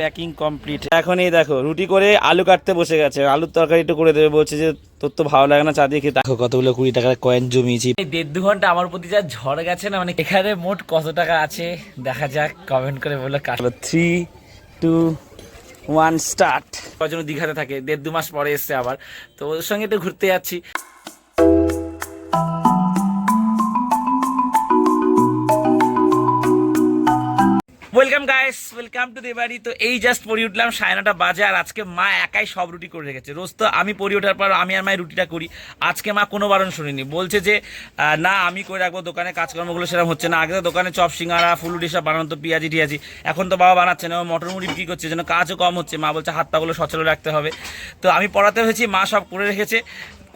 Packing complete. এখন এই দেখো রুটি করে আলু কাটতে বসে গেছে। আলুর তরকারি একটু করে দেবে বলছে যে তোর তো ভালো লাগে না চা দিয়ে খেতে। দেখো কতগুলো কুড়ি টাকার কয়েন জমিয়েছি। এই দেড় দু ঘণ্টা আমার প্রতি যা ঝড় গেছে না মানে এখানে মোট কত টাকা আছে? দেখা যাক কমেন্ট করে বলে cut three two one start কজন দীঘাতে থাকে দেড় দু মাস পরে এসছে আবার। তো ওর সঙ্গে একটু ঘুরতে যাচ্ছি। ওয়েলকাম গাইস ওয়েলকাম টু দেবাড়ি তো এই জাস্ট পরি উঠলাম সাড়ে নটা বাজে আর আজকে মা একাই সব রুটি করে রেখেছে। রোজ তো আমি পরি ওঠার পর আমি আর মায়ের রুটিটা করি। আজকে মা কোনো বারণ শুনিনি। বলছে যে না, আমি করে রাখব দোকানে, কাজকর্মগুলো সেরকম হচ্ছে না। আগে তো দোকানে চপ, সিঙ্গারা ফুলুটি সব বানানো তো পেঁয়াজি, টিয়াজি। এখন তো বাবা বানাচ্ছে না, ও মটর মুড়ি বিক্রি করছে, যেন কাজও কম হচ্ছে। মা বলছে হাত পাগুলো সচল রাখতে হবে। তো আমি পড়াতে হয়েছি, মা সব করে রেখেছে।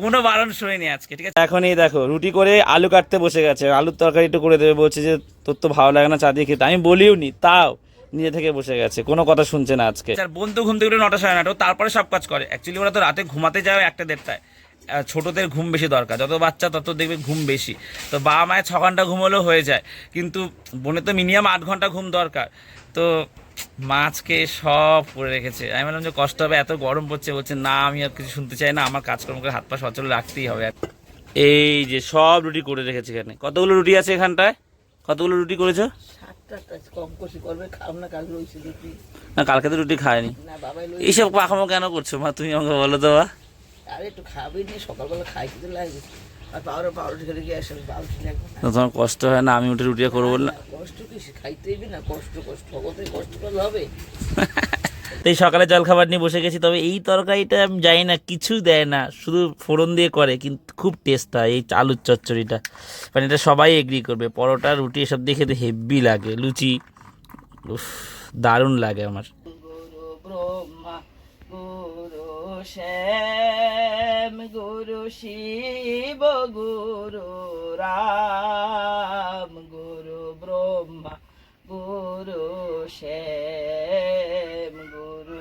কোনো বারণ শুনিনি আজকে ঠিক আছে? এখন এই দেখো রুটি করে আলু কাটতে বসে গেছে। আলুর তরকারি একটু করে দেবে বলছে যে তোর তো ভালো লাগে না চা দিয়ে খেতে। আমি বলিও নি তাও নিজে থেকে বসে গেছে কোনো কথা শুনছে না আজকে। আর বন্ধু ঘুম থেকে নটা সাড়ে নটা তারপরে সব কাজ করে। অ্যাকচুয়ালি ওরা তো রাতে ঘুমাতে যায় একটা দেড়টায়। ছোটদের ঘুম বেশি দরকার যত বাচ্চা তত দেখবে ঘুম বেশি। তো বাবা মায়ের ছ ঘণ্টা ঘুম হলেও হয়ে যায়। কিন্তু বোনের তো মিনিমাম আট ঘণ্টা ঘুম দরকার। তো মাছকে সব করে রেখেছে। আমি বললাম যে কষ্ট হবে এত গরম পড়ছে বলছে না আমি আর কিছু শুনতে চাই না আমার কাজকর্ম করে হাত পা সচল রাখতেই হবে। এই যে সব রুটি করে রেখেছে এখানে। কতগুলো রুটি আছে এখানটায়? কতগুলো রুটি করেছ? না কালকে তো রুটি খায়নি। এইসব পাখামো কেন করছ? মা তুমি আমাকে বলো তো বা আরে একটু খাবে নি সকালবেলা খাইতে তো লাগবে। তোমার কষ্ট হয় না? আমি উঠে রুটিটা করব বল না কষ্ট কি? না? কষ্ট কষ্ট। হবে। তো এই সকালে জল খাবার নিয়ে বসে গেছি তবে এই তরকারিটা আমি জানি না কিছু দেয় না। শুধু ফোড়ন দিয়ে করে কিন্তু খুব টেস্ট হয় এই আলুর চচ্চড়িটা। মানে এটা সবাই এগ্রি করবে পরোটা রুটি এসব দিয়ে খেতে হেভি লাগে। লুচি উফ দারুণ লাগে আমার। গুরু শ্যাম গুরু শিব গুরু রাম গুরু ব্রহ্মা গুরু শ্যাম গুরু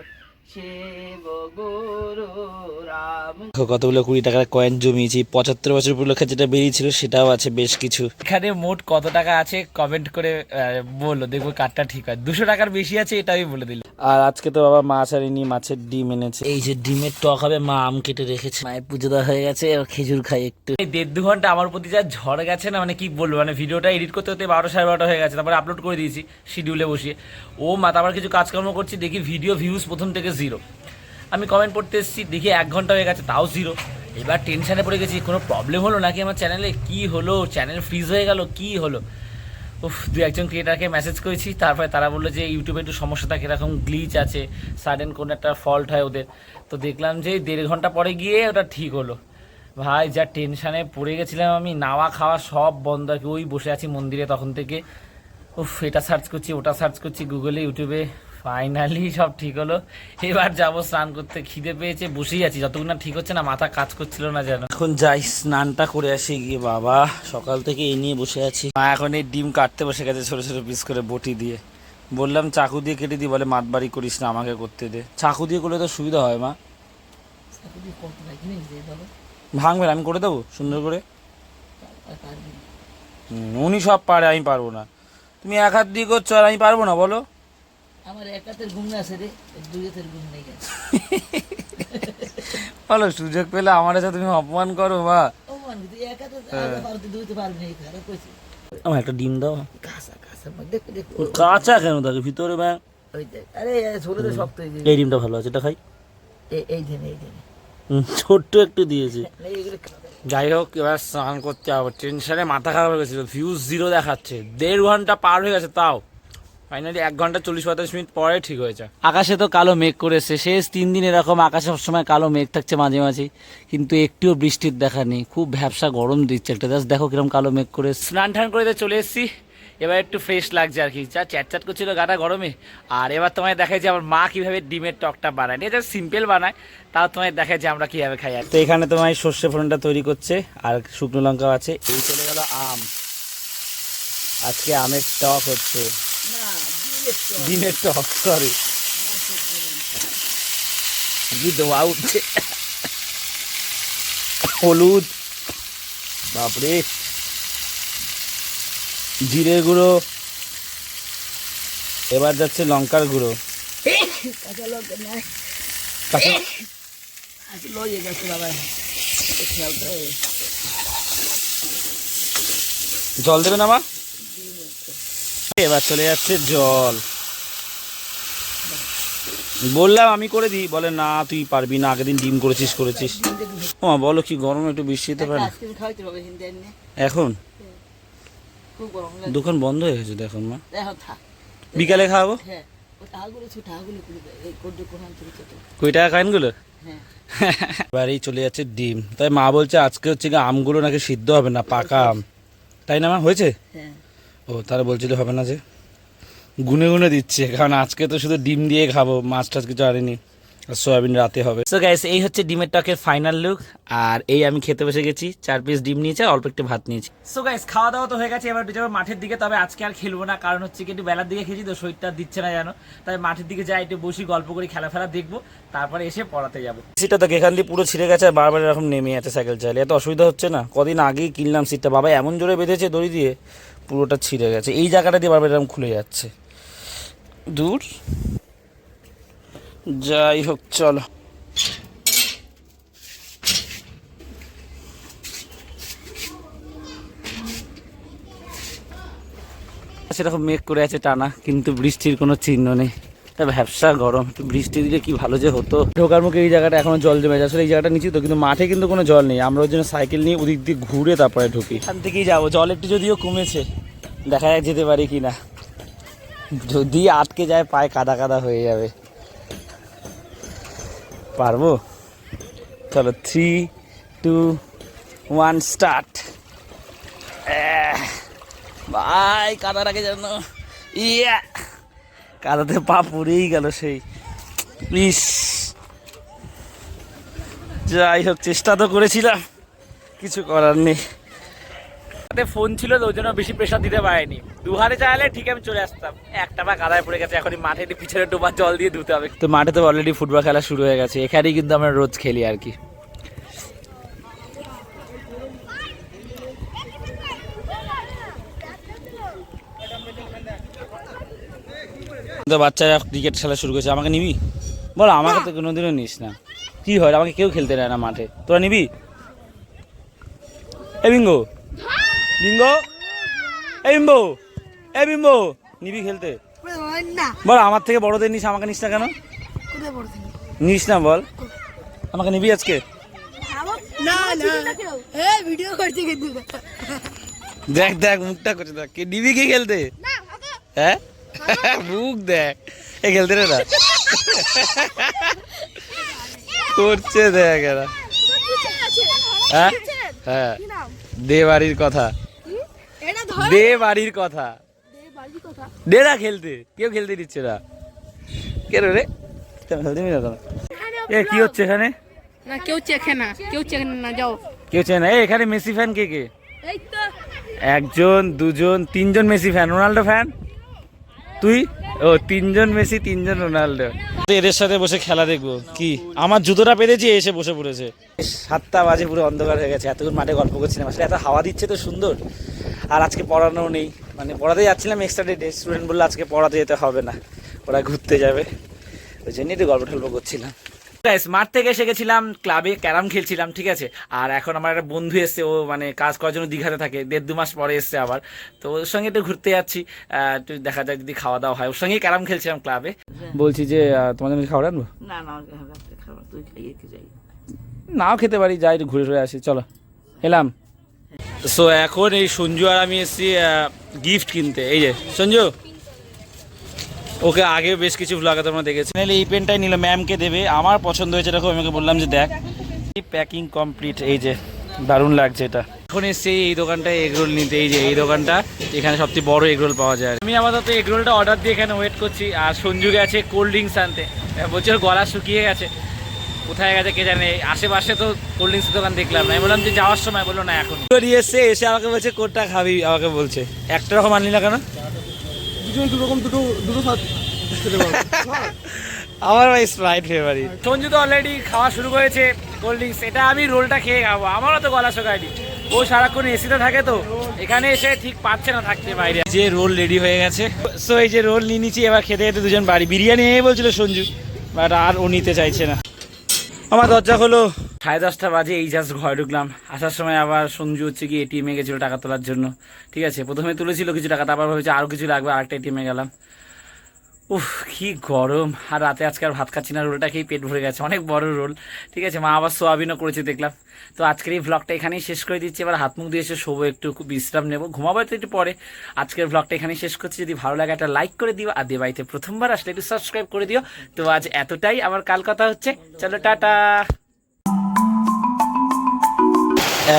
শিব গুরু রাম কতগুলো কুড়ি টাকার কয়েন জমিয়েছি পঁচাত্তর বছর উপলক্ষে যেটা বেরিয়েছিল সেটাও আছে বেশ কিছু। এখানে মোট কত টাকা আছে কমেন্ট করে আহ, বলো দেখব কার্ডটা ঠিক হয়। দুশো টাকার বেশি আছে এটা আমি বলে দিলাম। আর আজকে তো বাবা মাছ আনিনি মাছের ডিম এনেছে। এই যে ডিমের টক হবে মা আম কেটে রেখেছে। মায়ের পুজো দেওয়া হয়ে গেছে আর খেজুর খাই একটু। এই দেড় দু ঘণ্টা আমার প্রতি যা ঝড় গেছে না মানে কি বলব মানে ভিডিওটা এডিট করতে করতে বারোটা সাড়ে বারোটা হয়ে গেছে তারপরে আপলোড করে দিয়েছি শিডিউলে বসিয়ে। ও মা তারপর কিছু কাজকর্ম করছি দেখি ভিডিও ভিউজ প্রথম থেকে জিরো আমি কমেন্ট পড়তে এসেছি, দেখি এক ঘণ্টা হয়ে গেছে, তাও জিরো এবার টেনশনে পড়ে গেছি, কোনো প্রবলেম হলো নাকি আমার চ্যানেলে কি হলো? চ্যানেল ফ্রিজ হয়ে গেল, কি হলো? উফ দু একজন ক্রিয়েটারকে মেসেজ করেছি, তারপরে তারা বলল যে ইউটিউবে একটু সমস্যা থাকে এরকম গ্লিচ আছে সাডেন কোনো একটা ফল্ট হয় ওদের। তো দেখলাম যে, দেড় ঘণ্টা পরে গিয়ে ওটা ঠিক হলো। ভাই, যা টেনশানে পড়ে গেছিলাম আমি, নাওয়া খাওয়া সব বন্ধ আর কি। ওই বসে আছি মন্দিরে তখন থেকে। উফ, এটা সার্চ করছি, ওটা সার্চ করছি গুগলে ইউটিউবে ফাইনালি সব ঠিক হলো। এবার যাব স্নান করতে। খিদে পেয়েছে বসেই আছি। যতক্ষণ না ঠিক হচ্ছে না মাথা কাজ করছিল না যেন। এখন যাই স্নানটা করে আসি গিয়ে বাবা। সকাল থেকে এই নিয়ে বসে আছি। মা এখন এই ডিম কাটতে বসে গেছে ছোট ছোট পিস করে বটি দিয়ে। বললাম চাকু দিয়ে কেটে দিই বলে মাত বাড়ি করিস না আমাকে করতে দে। চাকু দিয়ে করলে তো সুবিধা হয় মা। ভাঙবে আমি করে দেবো? সুন্দর করে? উনি সব পারে আমি পারব না। তুমি এক হাত দিয়ে করছ আর আমি পারব না বলো। আমার এক হাতের ঘুম আছে রে দুই হাতের ঘুম নেই বলো সুযোগ পেলে আমার কাছে তুমি অপমান করো তুই পারতে পারবি না খারাপ কইছি। আমার একটা ডিম দাও। কাঁচা কাঁচা মা, দেখো দেখো কাঁচা কেন থাকে? ভিতরে ব্যাং ওই দেখ আরে ছোট শক্ত হয়ে যায় এই ডিমটা ভালো আছে এটা খাই। এই ধেনে ছোট্ট একটু দিয়েছে। যাই হোক এবার স্নান করতে হবে টেনশনে মাথা খারাপ হয়ে গেছিল ভিউজ জিরো দেখাচ্ছে। দেড় ঘণ্টা পার হয়ে গেছে তাও। ফাইনালি এক ঘণ্টা চল্লিশ পঁয়তাল্লিশ মিনিট পরে ঠিক হয়েছে আকাশে তো কালো মেঘ করেছে শেষ তিন দিন এরকম আকাশে সবসময় কালো মেঘ থাকছে মাঝে মাঝে কিন্তু একটিও বৃষ্টির দেখা নেই। খুব ভ্যাবসা গরম দিচ্ছে একটা জাস্ট দেখো কীরকম কালো মেঘ করে স্নান টান করে চলে এসেছি এবার একটু ফ্রেশ লাগছে আর কি। যা চ্যাট চ্যাট করছিল গাটা গরমে আর এবার তোমায় দেখাই যে আমার মা কীভাবে ডিমের টকটা বানায়। এটা সিম্পল বানায় তাও তোমায় দেখায় যে আমরা কীভাবে খাই আর তো এখানে তোমায় সর্ষে ফোড়নটা তৈরি করছে আর শুকনো লঙ্কাও আছে। এই চলে গেল আম। আজকে আমের টক হচ্ছে। ডিমের টক। সরি কি উঠছে হলুদ। বাপরে। জিরে গুঁড়ো। এবার যাচ্ছে লঙ্কার গুঁড়ো। কাঁচা লঙ্কা নেয় কাঁচা গেছে বাবা। জল দেবে না মা? এবার চলে যাচ্ছে জল। বললাম আমি করে দিই। বলে না তুই পারবি না আগের দিন ডিম করেছিস করেছিস। ও বলো কি গরম একটু বৃষ্টি হতে পারে? এখন? লাগে। দোকান বন্ধ হয়ে গেছে তো এখন মা? বিকালে খাওয়াবো? হ্যাঁ। কুড়ি টাকা। কয়েনগুলো হ্যাঁ। এবারেই চলে যাচ্ছে ডিম। তাই মা বলছে আজকে হচ্ছে আমগুলো নাকি সিদ্ধ হবে না পাকা আম। তাই না মা? হয়েছে? হ্যাঁ। ও তারা বলছিল হবে না যে। গুনে গুনে দিচ্ছে, কারণ আজকে তো শুধু ডিম দিয়ে খাব, মাছ টাছ কিছু আনিনি, আর সয়াবিন রাতে হবে। সো গাইস এই হচ্ছে ডিমের টকের ফাইনাল লুক আর এই আমি খেতে বসে গেছি, চার পিস ডিম নিয়েছি অল্প একটু ভাত নিয়েছি। সো গাইস খাওয়া দাওয়া তো হয়ে গেছে, এবার যাব মাঠের দিকে, তবে আজকে আর খেলব না, কারণ হচ্ছে একটু বেলার দিকে খেয়েছি তো, শরীরটা দিচ্ছে না জানো তাই মাঠের দিকে যাই, একটু বসি, গল্প করি খেলা ফেলা দেখব, তারপরে এসে পড়াতে যাব। সিটটা তো এখান দিয়ে পুরো ছিঁড়ে গেছে, আর বারবার এরকম নেমে আছে সাইকেল চালিয়ে। এত অসুবিধা হচ্ছে না, কদিন আগেই কিনলাম সিটটা বাবা এমন জোরে বেঁধেছে দড়ি দিয়ে পুরোটা ছিঁড়ে গেছে। এই জায়গাটা দিয়ে বারবার এরকম খুলে যাচ্ছে। দূর। যাই হোক, চলো। সেরকম মেঘ করে আছে টানা, কিন্তু বৃষ্টির কোনো চিহ্ন নেই। ব্যবসা গরম। একটু বৃষ্টি দিলে কি ভালো যে হতো। ঢোকার মুখে এই জায়গাটা এখনও জল জমে আছে আসলে এই জায়গাটা নিচু তো কিন্তু মাঠে কিন্তু কোনো জল নেই। আমরা ওই জন্য সাইকেল নিয়ে ওদিক দিয়ে ঘুরে তারপরে ঢুকি। এখান থেকেই যাব। জল একটু যদিও কমেছে দেখা যাক যেতে পারি কি না যদি আটকে যায় পায়ে কাদা কাদা হয়ে যাবে। পারব? চলো থ্রি টু ওয়ান স্টার্ট ভাই কাদার আগে যেন ইয়া! কাদাতে পা পড়েই গেল সেই। ইস। যাই হোক চেষ্টা তো করেছিলাম কিছু করার নেই। হাতে ফোন ছিল তো ওই জন্য বেশি প্রেশার দিতে পারিনি। দুহারে চাইলে ঠিক আমি চলে আসতাম। একটা বা কাদায় পড়ে গেছে এখন মাঠে পিছনে ডোবার জল দিয়ে ধুতে হবে। তো মাঠে তো অলরেডি ফুটবল খেলা শুরু হয়ে গেছে এখানেই কিন্তু আমরা রোজ খেলি আর কি। তো বাচ্চারা ক্রিকেট খেলা শুরু করেছে আমাকে নিবি? বল আমাকে তো কোনোদিনও নিস না। কি হয় আমাকে কেউ খেলতে দেয় না মাঠে। তোরা নিবি? এ বিঙ্গো। বিঙ্গো? এ বিম্বো। এ বিম্বো। নিবি খেলতে? বল আমার থেকে বড়দের নিস আমাকে নিস না কেন? নিস না বল। আমাকে নিবি আজকে? না না। ভিডিও দেখ দেখ মুখটা করছে দেখ। কে নিবি কি খেলতে? হ্যাঁ? মুখ দেখ। এ খেলতে রে না। করছে দেখ এরা। হ্যাঁ? হ্যাঁ। দে বাড়ির কথা। দে বাড়ির কথা। দে না খেলতে। কেউ খেলতে দিচ্ছে না। কেন রে খেলতে না এ কি হচ্ছে এখানে? না কেউ চেখে না। কেউ চেখে না যাও। কেউ চেনে না। এখানে মেসি ফ্যান কে কে? একজন দুজন তিনজন মেসি ফ্যান রোনাল্ডো ফ্যান তুই? ও তিনজন মেসি তিনজন রোনাল্ডো তো এদের সাথে বসে খেলা দেখব। কি? আমার জুতোটা পেরেছি এসে বসে পড়েছে। সাতটা বাজে পুরো অন্ধকার হয়ে গেছে এতক্ষণ মাঠে গল্প করছিলাম। আসলে এত হাওয়া দিচ্ছে তো সুন্দর আর আজকে পড়ানো নেই। মানে পড়াতে যাচ্ছিলাম এক্সট্রা ডে স্টুডেন্ট বলল আজকে পড়াতে যেতে হবে না ওরা ঘুরতে যাবে। ওই জন্যই তো গল্প টল্প করছিলাম। গাইস মাঠ থেকে এসে গেছিলাম ক্লাবে ক্যারাম খেলছিলাম ঠিক আছে? আর এখন আমার একটা বন্ধু এসছে ও মানে কাজ করার জন্য দীঘাতে থাকে দেড় দু মাস পরে এসছে আবার। তো ওর সঙ্গে একটু ঘুরতে যাচ্ছি একটু দেখা যাক যদি খাওয়া দাওয়া হয়। ওর সঙ্গেই ক্যারাম খেলছিলাম ক্লাবে বলছি যে তোমাদের জন্য খাবার আনব? না না খাবার তুই খাইয়ে যাই। নাও খেতে পারি যাই একটু ঘুরে ঘুরে আসি চলো। এলাম। সো এখন এই সঞ্জু আর আমি এসেছি গিফট কিনতে। এই যে সঞ্জু? ওকে আগে বেশ কিছু ভ্লগে তোমরা দেখেছি। এই পেনটাই নিল ম্যামকে দেবে। আমার পছন্দ হয়েছে, দেখো, আমি ওকে বললাম যে দেখ। প্যাকিং কমপ্লিট এই যে, দারুণ লাগছে এটা। এখন এসছি এই দোকানটায় এগরোল নিতে। এই যে, এই দোকানটা, এখানে সবচেয়ে বড় এগরোল পাওয়া যায়। আমি আপাতত এগরোলটা অর্ডার দিয়ে এখানে ওয়েট করছি। আর সঞ্জু গেছে কোল্ড ড্রিঙ্কস আনতে। বলছে গলা শুকিয়ে গেছে। কোথায় গেছে কে জানে। আশেপাশে তো কোল্ড ড্রিঙ্কস দোকান দেখলাম না। আমি বললাম যে যাওয়ার সময়। বলল, না এখন এসছে, এসে আমাকে বলছে, কোনটা খাবি? আমাকে বলছে। একটা রকম আনলি না কেন? আমার ভাই স্প্রাইট ফেভারিট সঞ্জু তো অলরেডি খাওয়া শুরু করেছে কোল্ড ড্রিঙ্কস এটা আমি রোলটা খেয়ে খাব আমারও তো গলা শোকায়নি। ও সারাক্ষণ এসিতে থাকে তো এখানে এসে ঠিক পাচ্ছে না থাকতে বাইরে। যে রোল রেডি হয়ে গেছে। সো এই যে রোল নিয়ে নিচ্ছি এবার খেতে খেতে দুজন বাড়ি। বিরিয়ানি এই বলছিল সঞ্জু বাট আর ও নিতে চাইছে না। আমার দরজা হলো। সাড়ে দশটা বাজে, এই জাস্ট ঘরে ঢুকলাম। আসার সময় আবার সঞ্জু হচ্ছে কি এটিএমে গেছিল টাকা তোলার জন্য। ঠিক আছে, প্রথমে তুলেছিল কিছু টাকা, তারপর ভেবেছে আরও কিছু লাগবে, আরেকটা এটিএমে গেলাম। উফ, কি গরম। আর রাতে আজকে আর ভাত খাচ্ছি না, রোলটা খেয়ে পেট ভরে গেছে, অনেক বড় রোল। ঠিক আছে, মা আবার সোয়াবিনও করেছে, দেখলাম। তো আজকের এই ভ্লগটা এখানেই শেষ করে দিচ্ছি। এবার হাত মুখ দিয়ে এসে শোবো, একটু বিশ্রাম নেব। ঘুমাবো তো একটু পরে। আজকের ভ্লগটা এখানেই শেষ করছি। যদি ভালো লাগে একটা লাইক করে দিও, আর দিয়ে বাড়িতে প্রথমবার আসলে একটু সাবস্ক্রাইব করে দিও। তো আজ এতটাই। আবার কাল কথা হচ্ছে। চলো, টাটা।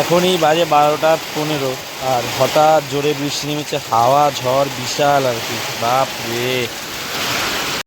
এখনই বাজে বারোটা পনেরো, আর হঠাৎ জোরে বৃষ্টি নেমেছে, হাওয়া, ঝড়, বিশাল আর কি। বাপ রে